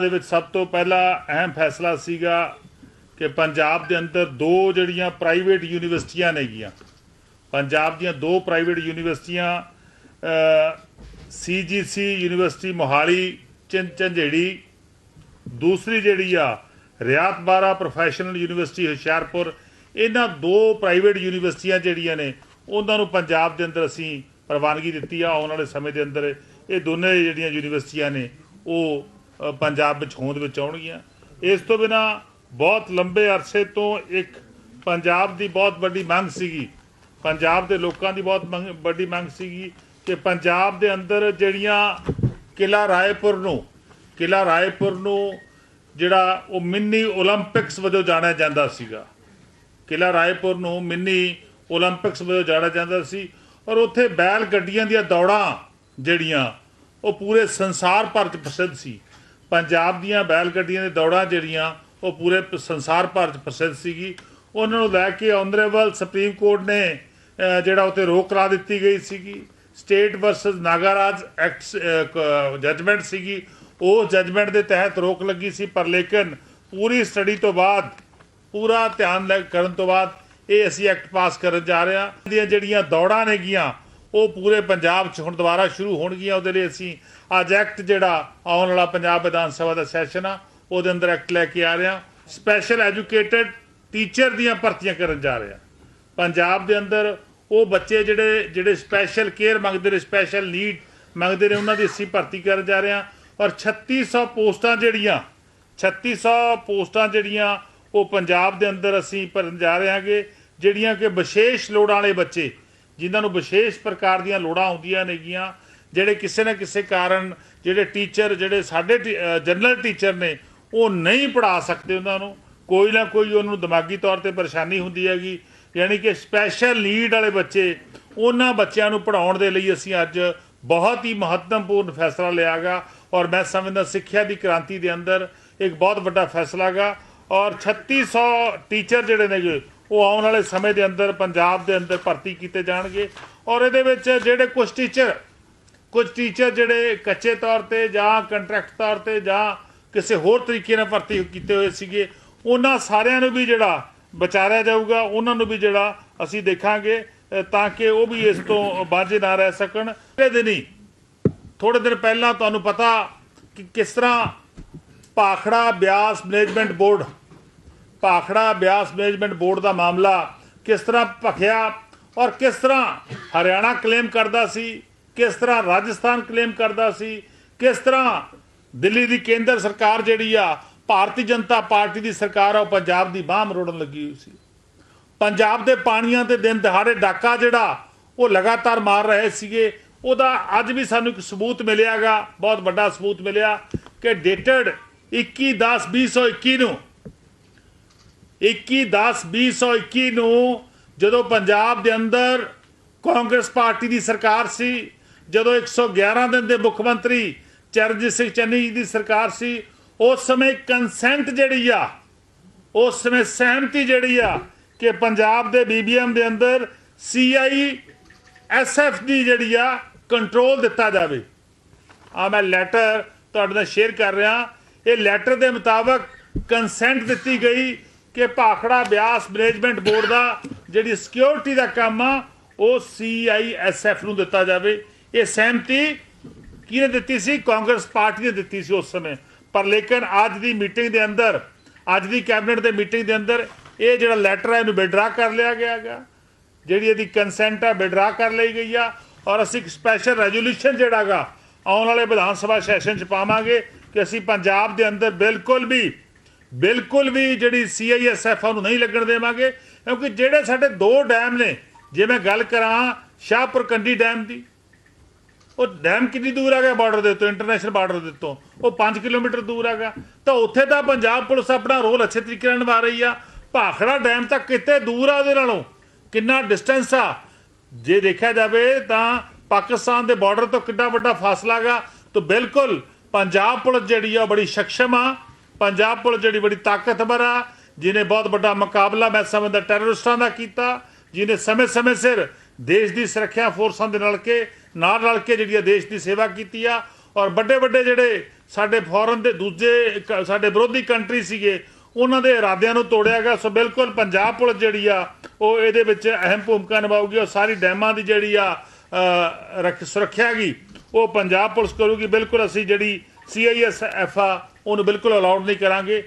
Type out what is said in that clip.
ਦੇ ਵਿੱਚ ਸਭ ਤੋਂ ਪਹਿਲਾ ਅਹਿਮ ਫੈਸਲਾ ਸੀਗਾ ਕਿ ਪੰਜਾਬ ਦੇ ਅੰਦਰ ਦੋ ਜਿਹੜੀਆਂ ਪ੍ਰਾਈਵੇਟ ਯੂਨੀਵਰਸਿਟੀਆਂ ਨੇਗੀਆਂ। ਪੰਜਾਬ ਦੀਆਂ ਦੋ ਪ੍ਰਾਈਵੇਟ ਯੂਨੀਵਰਸਿਟੀਆਂ ਸੀਜੀਸੀ ਯੂਨੀਵਰਸਿਟੀ ਮੋਹਾਲੀ, ਚਿੰ, ਝੰਜੇੜੀ। ਦੂਸਰੀ ਜਿਹੜੀ ਆ, ਰਿਆਤ ਬਾਰਾ ਪ੍ਰੋਫੈਸ਼ਨਲ ਯੂਨੀਵਰਸਿਟੀ ਹੁਸ਼ਿਆਰਪੁਰ। ਇਹਨਾਂ ਦੋ ਪ੍ਰਾਈਵੇਟ ਯੂਨੀਵਰਸਿਟੀਆਂ ਜਿਹੜੀਆਂ ਨੇ, ਉਹਨਾਂ ਨੂੰ ਪੰਜਾਬ ਦੇ ਅੰਦਰ ਅਸੀਂ ਪ੍ਰਵਾਨਗੀ ਦਿੱਤੀ ਆ। ਆਉਣ ਵਾਲੇ ਸਮੇਂ ਦੇ ਅੰਦਰ ਇਹ ਦੋਨੇ ਜਿਹੜੀਆਂ ਯੂਨੀਵਰਸਿਟੀਆਂ ਨੇ, ਉਹ ਪੰਜਾਬ ਵਿੱਚ ਹੋਂਦ ਵਿੱਚ ਆਉਣਗੀਆਂ। ਇਸ ਤੋਂ ਬਿਨਾ ਬਹੁਤ ਲੰਬੇ ਅਰਸੇ ਤੋਂ ਇੱਕ ਪੰਜਾਬ ਦੀ ਬਹੁਤ ਵੱਡੀ ਮੰਗ ਸੀਗੀ। ਪੰਜਾਬ ਦੇ ਲੋਕਾਂ ਦੀ ਬਹੁਤ ਵੱਡੀ ਮੰਗ ਸੀਗੀ ਕਿ ਪੰਜਾਬ ਦੇ ਅੰਦਰ ਜਿਹੜੀਆਂ ਕਿਲਾ ਰਾਏਪੁਰ ਨੂੰ, ਕਿਲਾ ਰਾਏਪੁਰ ਨੂੰ ਜਿਹੜਾ ਉਹ ਮਿੰਨੀ 올림픽ਸ ਵਜੋਂ ਜਾਣਿਆ ਜਾਂਦਾ ਸੀਗਾ। ਕਿਲਾ ਰਾਏਪੁਰ ਨੂੰ ਮਿੰਨੀ 올림픽ਸ ਵਜੋਂ ਜਾਣਿਆ ਜਾਂਦਾ ਸੀ ਔਰ ਉੱਥੇ ਬੈਲ ਗੱਡੀਆਂ ਦੀਆਂ ਦੌੜਾਂ ਜਿਹੜੀਆਂ ਉਹ ਪੂਰੇ ਸੰਸਾਰ ਭਰ ਚ ਪ੍ਰਸਿੱਧ ਸੀ। ਪੰਜਾਬ ਦੀਆਂ ਬੈਲ ਗੱਡੀਆਂ ਦੀਆਂ ਦੌੜਾਂ ਜਿਹੜੀਆਂ, ਉਹ ਪੂਰੇ ਸੰਸਾਰ ਭਰ 'ਚ ਪ੍ਰਸਿੱਧ ਸੀਗੀ। ਉਹਨਾਂ ਨੂੰ ਲੈ ਕੇ ਆਨਰੇਬਲ ਸੁਪਰੀਮ ਕੋਰਟ ਨੇ ਜਿਹੜਾ ਉੱਤੇ ਰੋਕ ਲਾ ਦਿੱਤੀ ਗਈ ਸੀਗੀ। State versus Nagaraj act judgement ਸੀਗੀ। ਉਹ ਜਜਮੈਂਟ ਦੇ ਤਹਿਤ ਰੋਕ ਲੱਗੀ ਸੀ, ਪਰ ਲੇਕਿਨ ਪੂਰੀ ਸਟੱਡੀ ਤੋਂ ਬਾਅਦ, ਪੂਰਾ ਧਿਆਨ ਲੈ, ਕਰਨ ਤੋਂ ਬਾਅਦ ਇਹ ਅਸੀਂ ਐਕਟ ਪਾਸ ਕਰਨ ਜਾ ਰਹੇ ਹਾਂ। ਦੀਆਂ ਜਿਹੜੀਆਂ ਦੌੜਾਂ ਨੇਗੀਆਂ ਉਹ ਪੂਰੇ ਪੰਜਾਬ 'ਚ ਹੁਣ ਦੁਬਾਰਾ ਸ਼ੁਰੂ ਹੋਣਗੀਆਂ, ਉਹਦੇ ਲਈ ਅਸੀਂ ਅੱਜ ਐਕਟ ਜਿਹੜਾ ਆਉਣ ਵਾਲਾ ਪੰਜਾਬ ਵਿਧਾਨ ਸਭਾ ਦਾ ਸੈਸ਼ਨ ਆ, ਉਹਦੇ ਅੰਦਰ ਐਕਟ ਲੈ ਕੇ ਆ ਰਹੇ ਹਾਂ। ਸਪੈਸ਼ਲ ਐਜੂਕੇਟਡ ਟੀਚਰ ਦੀਆਂ ਭਰਤੀਆਂ ਕਰਨ ਜਾ ਰਿਹਾ ਪੰਜਾਬ ਦੇ ਅੰਦਰ ਉਹ ਬੱਚੇ ਜਿਹੜੇ ਜਿਹੜੇ ਸਪੈਸ਼ਲ ਕੇਅਰ ਮੰਗਦੇ ਨੇ ਸਪੈਸ਼ਲ ਨੀਡ ਮੰਗਦੇ ਨੇ, ਉਹਨਾਂ ਦੀ ਅਸੀਂ ਭਰਤੀ ਕਰਨ ਜਾ ਰਹੇ ਹਾਂ। ਔਰ 3600 ਪੋਸਟਾਂ ਜਿਹੜੀਆਂ 3600 ਪੋਸਟਾਂ ਜਿਹੜੀਆਂ ਉਹ ਪੰਜਾਬ ਦੇ ਅੰਦਰ ਅਸੀਂ ਭਰਨ ਜਾ ਰਹੇ ਹਾਂਗੇ, ਜਿਹੜੀਆਂ ਕਿ ਵਿਸ਼ੇਸ਼ ਲੋੜਾਂ ਵਾਲੇ ਬੱਚੇ ਜਿਨ੍ਹਾਂ ਨੂੰ ਵਿਸ਼ੇਸ਼ ਪ੍ਰਕਾਰ ਦੀਆਂ ਲੋੜਾਂ ਹੁੰਦੀਆਂ ਨੇਗੀਆਂ, ਜਿਹੜੇ ਕਿਸੇ ਨਾ ਕਿਸੇ ਕਾਰਨ ਜਿਹੜੇ ਟੀਚਰ ਜਿਹੜੇ ਸਾਡੇ ਜਨਰਲ ਟੀਚਰ ਨੇ, ਉਹ ਨਹੀਂ ਪੜ੍ਹਾ ਸਕਦੇ ਉਹਨਾਂ ਨੂੰ। ਕੋਈ ਨਾ ਕੋਈ ਉਹਨਾਂ ਨੂੰ ਦਿਮਾਗੀ ਤੌਰ ਤੇ ਪਰੇਸ਼ਾਨੀ ਹੁੰਦੀ ਹੈਗੀ। ਯਾਨੀ ਕਿ ਸਪੈਸ਼ਲ ਨੀਡ ਵਾਲੇ ਬੱਚੇ, ਉਹਨਾਂ ਬੱਚਿਆਂ ਨੂੰ ਪੜ੍ਹਾਉਣ ਦੇ ਲਈ ਅਸੀਂ ਅੱਜ ਬਹੁਤ ਹੀ ਮਹੱਤਵਪੂਰਨ ਫੈਸਲਾ ਲਿਆਗਾ ਔਰ ਮੈਂ ਸਮਝਦਾ ਸਿੱਖਿਆ ਦੀ ਕ੍ਰਾਂਤੀ ਦੇ ਅੰਦਰ ਇੱਕ ਬਹੁਤ ਵੱਡਾ ਫੈਸਲਾ ਗਾ ਔਰ 3600 ਟੀਚਰ ਜਿਹੜੇ ਨੇਗੇ ਉਹ ਆਉਣ ਵਾਲੇ ਸਮੇਂ ਦੇ ਅੰਦਰ, ਪੰਜਾਬ ਦੇ ਅੰਦਰ ਭਰਤੀ ਕੀਤੇ ਜਾਣਗੇ। ਔਰ ਇਹਦੇ ਵਿੱਚ ਜਿਹੜੇ ਕੁਝ ਟੀਚਰ ਕੁਝ ਟੀਚਰ ਜਿਹੜੇ ਕੱਚੇ ਤੌਰ ਤੇ ਜਾਂ ਕੰਟਰੈਕਟ ਤੌਰ ਤੇ ਜਾਂ ਕਿਸੇ ਹੋਰ ਤਰੀਕੇ ਨਾਲ ਭਰਤੀ ਕੀਤੇ ਹੋਏ ਸੀਗੇ, ਉਹਨਾਂ ਸਾਰਿਆਂ ਨੂੰ ਵੀ ਜਿਹੜਾ ਵਿਚਾਰਿਆ ਜਾਊਗਾ, ਉਹਨਾਂ ਨੂੰ ਵੀ ਜਿਹੜਾ ਅਸੀਂ ਦੇਖਾਂਗੇ ਤਾਂ ਕਿ ਉਹ ਵੀ ਇਸ ਤੋਂ ਬਾਝੇ ਨਾ ਰਹਿ ਸਕਣ। ਇਹ ਦਿਨੀ ਹੀ ਥੋੜੇ ਦਿਨ ਪਹਿਲਾਂ ਤੁਹਾਨੂੰ ਪਤਾ ਕਿ ਕਿਸ ਤਰ੍ਹਾਂ Bhakra Beas management board Bhakra Beas management board ਦਾ ਮਾਮਲਾ ਕਿਸ ਤਰ੍ਹਾਂ ਭਖਿਆ ਔਰ ਕਿਸ ਤਰ੍ਹਾਂ ਹਰਿਆਣਾ ਕਲੇਮ ਕਰਦਾ ਸੀ, ਕਿਸ ਤਰ੍ਹਾਂ ਰਾਜਸਥਾਨ ਕਲੇਮ ਕਰਦਾ ਸੀ, ਕਿਸ ਤਰ੍ਹਾਂ ਦਿੱਲੀ ਦੀ ਕੇਂਦਰ ਸਰਕਾਰ ਜਿਹੜੀ ਆ, ਭਾਰਤੀ ਜਨਤਾ ਪਾਰਟੀ ਦੀ ਸਰਕਾਰ ਆ, ਉਹ ਪੰਜਾਬ ਦੀ ਬਾਹ ਮਰੋੜਨ ਲੱਗੀ ਹੋਈ ਸੀ। ਪੰਜਾਬ ਦੇ ਪਾਣੀਆਂ ਤੇ ਦਿਨ ਦਿਹਾੜੇ ਡਾਕਾ ਜਿਹੜਾ, ਉਹ ਲਗਾਤਾਰ ਮਾਰ ਰਹੇ ਸੀਗੇ। ਉਹਦਾ ਅੱਜ ਵੀ ਸਾਨੂੰ ਇੱਕ ਸਬੂਤ ਮਿਲਿਆਗਾ, ਬਹੁਤ ਵੱਡਾ ਸਬੂਤ ਮਿਲਿਆ ਕਿ ਡੇਟਡ 21 10 2021 ਨੂੰ 21 10 2021 ਨੂੰ ਜਦੋਂ ਪੰਜਾਬ ਦੇ ਅੰਦਰ ਕਾਂਗਰਸ ਪਾਰਟੀ ਦੀ ਸਰਕਾਰ ਸੀ, ਜਦੋਂ 111 ਦਿਨ ਦੇ ਮੁੱਖ ਮੰਤਰੀ ਚਰਨਜੀਤ ਸਿੰਘ ਚੰਨੀ ਜੀ ਦੀ ਸਰਕਾਰ ਸੀ, ਉਸ ਸਮੇਂ ਕੰਸੈਂਟ ਜਿਹੜੀ ਆ, ਉਸ ਸਮੇਂ ਸਹਿਮਤੀ ਜਿਹੜੀ ਆ ਕਿ ਪੰਜਾਬ ਦੇ ਬੀਬੀਐਮ ਦੇ ਅੰਦਰ ਸੀਆਈ ਐਸਐਫ ਦੀ ਜਿਹੜੀ ਆ ਕੰਟਰੋਲ ਦਿੱਤਾ ਜਾਵੇ। ਆ ਮੈਂ ਲੈਟਰ ਤੁਹਾਡੇ ਨਾਲ ਸ਼ੇਅਰ ਕਰ ਰਿਹਾ। ਇਹ ਲੈਟਰ ਦੇ ਮੁਤਾਬਕ ਕੰਸੈਂਟ ਦਿੱਤੀ ਗਈ ਕਿ ਭਾਖੜਾ ਬਿਆਸ ਮੈਨੇਜਮੈਂਟ ਬੋਰਡ ਦਾ ਜਿਹੜੀ ਸਿਕਿਉਰਿਟੀ ਦਾ ਕੰਮ ਆ, ਉਹ ਸੀਆਈਐਸਐਫ ਨੂੰ ਦਿੱਤਾ ਜਾਵੇ। ਇਹ ਸਹਿਮਤੀ ਕਿਹਨੇ ਦਿੱਤੀ ਸੀ? ਕਾਂਗਰਸ ਪਾਰਟੀ ਨੇ ਦਿੱਤੀ ਸੀ ਉਸ ਸਮੇਂ। ਪਰ ਲੇਕਿਨ ਅੱਜ ਦੀ ਮੀਟਿੰਗ ਦੇ ਅੰਦਰ, ਅੱਜ ਦੀ ਕੈਬਨਿਟ ਦੇ ਮੀਟਿੰਗ ਦੇ ਅੰਦਰ ਇਹ ਜਿਹੜਾ ਲੈਟਰ ਹੈ ਇਹਨੂੰ ਵਿਡਰਾ ਕਰ ਲਿਆ ਗਿਆ ਗਾ ਜਿਹੜੀ ਇਹਦੀ ਕੰਸੈਂਟ ਹੈ ਵਿਡਰਾ ਕਰ ਲਈ ਗਈ ਆ। ਔਰ ਅਸੀਂ ਇੱਕ ਸਪੈਸ਼ਲ ਰੈਜ਼ੋਲੂਸ਼ਨ ਜਿਹੜਾਗਾ ਆਉਣ ਵਾਲੇ ਵਿਧਾਨ ਸਭਾ ਸੈਸ਼ਨ ਚ ਪਾਵਾਂਗੇ ਕਿ ਅਸੀਂ ਪੰਜਾਬ ਦੇ ਅੰਦਰ ਬਿਲਕੁਲ ਵੀ ਬਿਲਕੁਲ ਵੀ ਜਿਹੜੀ ਸੀਆਈਐਸਐਫ ਨੂੰ ਨਹੀਂ ਲੱਗਣ ਦੇਵਾਂਗੇ, ਕਿਉਂਕਿ ਜਿਹੜੇ ਸਾਡੇ ਦੋ ਡੈਮ ਨੇ, ਜੇ ਮੈਂ ਗੱਲ ਕਰਾਂ ਸ਼ਾਹਪੁਰ ਕੰਡੀ ਡੈਮ ਦੀ, ਉਹ ਡੈਮ ਕਿੰਨੀ ਦੂਰ ਹੈਗਾ ਬਾਰਡਰ ਦੇ ਤੋਂ ਇੰਟਰਨੈਸ਼ਨਲ ਬਾਰਡਰ ਦੇ ਤੋਂ ਉਹ 5 ਕਿਲੋਮੀਟਰ ਦੂਰ ਹੈਗਾ। ਤਾਂ ਉੱਥੇ ਤਾਂ ਪੰਜਾਬ ਪੁਲਿਸ ਆਪਣਾ ਰੋਲ ਅੱਛੇ ਤਰੀਕੇ ਨਾਲ ਨਿਭਾ ਰਹੀ ਆ। ਭਾਖੜਾ ਡੈਮ ਤਾਂ ਕਿਤੇ ਦੂਰ ਆ ਉਹਦੇ ਨਾਲੋਂ, ਕਿੰਨਾ ਡਿਸਟੈਂਸ ਆ। ਜੇ ਦੇਖਿਆ ਜਾਵੇ ਤਾਂ ਪਾਕਿਸਤਾਨ ਦੇ ਬਾਰਡਰ ਤੋਂ ਕਿੰਨਾ ਵੱਡਾ ਫਾਸਲਾ ਹੈਗਾ। ਤਾਂ ਬਿਲਕੁਲ ਪੰਜਾਬ ਪੁਲਿਸ ਜਿਹੜੀ ਆ ਉਹ ਬੜੀ ਸਕਸ਼ਮ ਆ। ਪੰਜਾਬ ਪੁਲਿਸ ਜਿਹੜੀ ਬੜੀ ਤਾਕਤਵਰ ਆ, ਜਿਹਨੇ ਬਹੁਤ ਵੱਡਾ ਮੁਕਾਬਲਾ ਮੈਂ ਸਮਝਦਾ ਟੈਰਰਿਸਟਾਂ ਦਾ ਕੀਤਾ, ਜਿਹਨੇ ਸਮੇਂ-ਸਮੇਂ ਸਿਰ ਦੇਸ਼ ਦੀ ਸੁਰੱਖਿਆ ਫੋਰਸਾਂ ਦੇ ਨਾਲ ਕੇ, ਨਾਲ ਰਲ ਕੇ ਜਿਹੜੀ ਆ ਦੇਸ਼ ਦੀ ਸੇਵਾ ਕੀਤੀ ਆ। ਔਰ ਵੱਡੇ ਵੱਡੇ ਜਿਹੜੇ ਸਾਡੇ ਫੋਰਨ ਦੇ ਦੂਜੇ ਕ- ਸਾਡੇ ਵਿਰੋਧੀ ਕੰਟਰੀ ਸੀਗੇ, ਉਹਨਾਂ ਦੇ ਇਰਾਦਿਆਂ ਨੂੰ ਤੋੜਿਆ ਗਿਆ। ਸੋ ਬਿਲਕੁਲ ਪੰਜਾਬ ਪੁਲਿਸ ਜਿਹੜੀ ਆ, ਉਹ ਇਹਦੇ ਵਿੱਚ ਅਹਿਮ ਭੂਮਿਕਾ ਨਿਭਾਊਗੀ ਔਰ ਸਾਰੀ ਡੈਮਾਂ ਦੀ ਜਿਹੜੀ ਆ ਰੱਖ ਸੁਰੱਖਿਆ ਗਈ ਉਹ ਪੰਜਾਬ ਪੁਲਿਸ ਕਰੂਗੀ। ਬਿਲਕੁਲ ਅਸੀਂ ਜਿਹੜੀ ਸੀਆਈਐਸ ਐਫ ਆ ਉਹਨੂੰ ਬਿਲਕੁਲ ਅਲਾਉਡ ਨਹੀਂ ਕਰਾਂਗੇ।